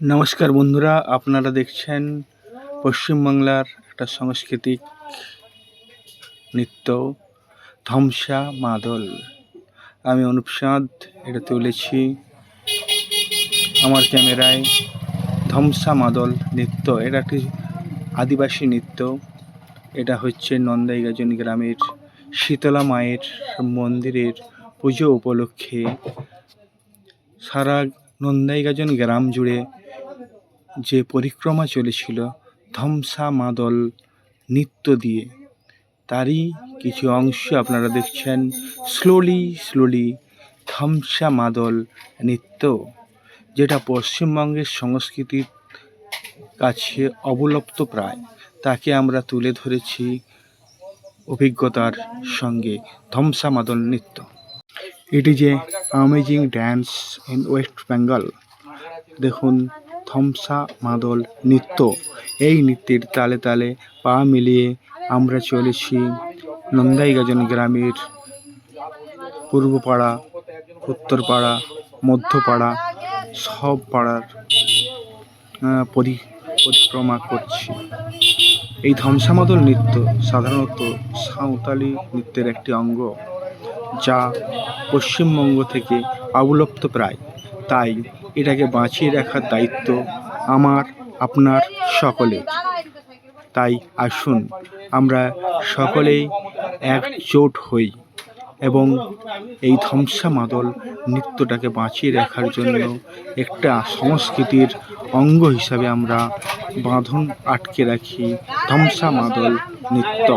নমস্কার বন্ধুরা, আপনারা দেখছেন পশ্চিমবাংলার একটা সাংস্কৃতিক নৃত্য ধমসা মাদল। আমি অনুপ চাঁদ এটা তুলেছি আমার ক্যামেরায় ধমসা মাদল নৃত্য। এটা একটি আদিবাসী নৃত্য। এটা হচ্ছে নন্দাইগাজন গ্রামের শীতলা মায়ের মন্দিরের পুজো উপলক্ষে সারা নন্দাইগাজন গ্রাম জুড়ে যে পরিক্রমা চলেছিল ধমসা মাদল নৃত্য দিয়ে, তারই কিছু অংশ আপনারা দেখছেন। স্লোলি স্লোলি ধমসা মাদল নৃত্য, যেটা পশ্চিমবঙ্গের সংস্কৃতির কাছে অবলুপ্ত প্রায়। তাকে আমরা তুলে ধরেছি অভিজ্ঞতার সঙ্গে ধমসা মাদল নৃত্য। It is a amazing dance in West Bengal দেখুন। থমসা মাদল নৃত্য। এই নৃত্যের তালে তালে পা মিলিয়ে আমরা চলেছি নন্দাইগাজন গ্রামের পূর্বপাড়া, উত্তরপাড়া, মধ্যপাড়া সব পাড়ার পরি, পরিক্রমা করছি। এই ধমসা মাদল নৃত্য সাধারণত সাঁওতালি নৃত্যের একটি অঙ্গ, যা পশ্চিমবঙ্গ থেকে অবলুপ্ত প্রায়। তাই এটাকে বাঁচিয়ে রাখার দায়িত্ব আমার, আপনার সকলের। তাই আসুন, আমরা সকলেই একজোট হই এবং এই ধ্বংসা মাদল নৃত্যটাকে বাঁচিয়ে রাখার জন্য একটা সংস্কৃতির অঙ্গ হিসাবে আমরা বাঁধন আটকে রাখি ধ্বংসা মাদল নৃত্য।